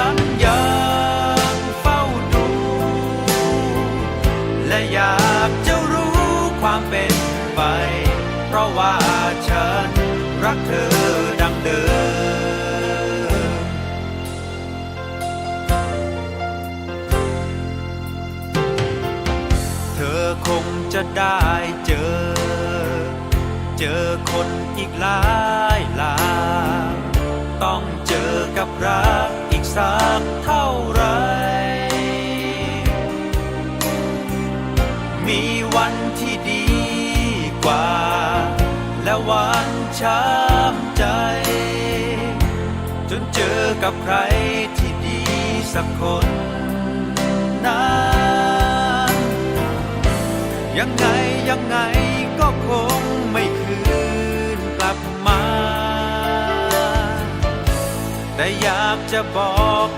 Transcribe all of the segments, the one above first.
ฉันยังเฝ้าดู และอยากจะรู้ความเป็นไป เพราะว่าฉันรักเธอดังเดิมเธอคงจะได้เจอ เจอคนอีกหลายหลายต้องเจอกับรัก กสักเท่าไร มีวันที่ดีกว่า และวันช้ำใจ จนเจอกับใครที่ดีสักคนนั้นยังไงยังไงก็คงไม่คืนกลับมา แต่อยากจะบอก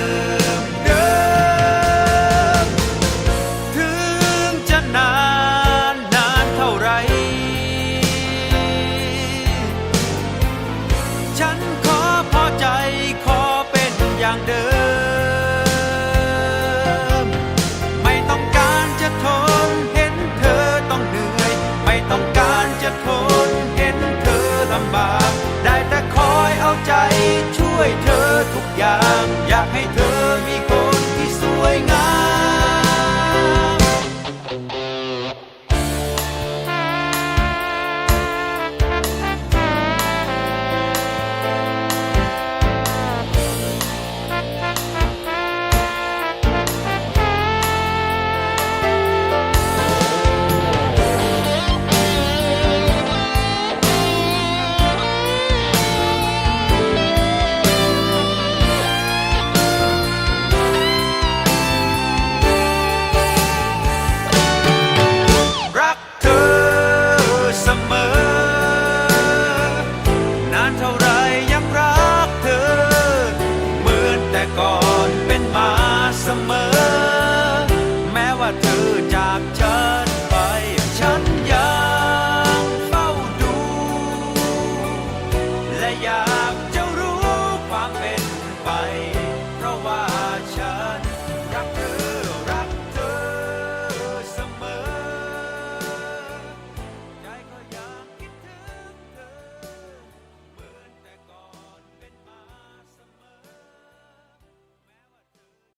อย่างเดิม ไม่ต้องการจะทนเห็นเธอต้องเหนื่อย ไม่ต้องการจะทนเห็น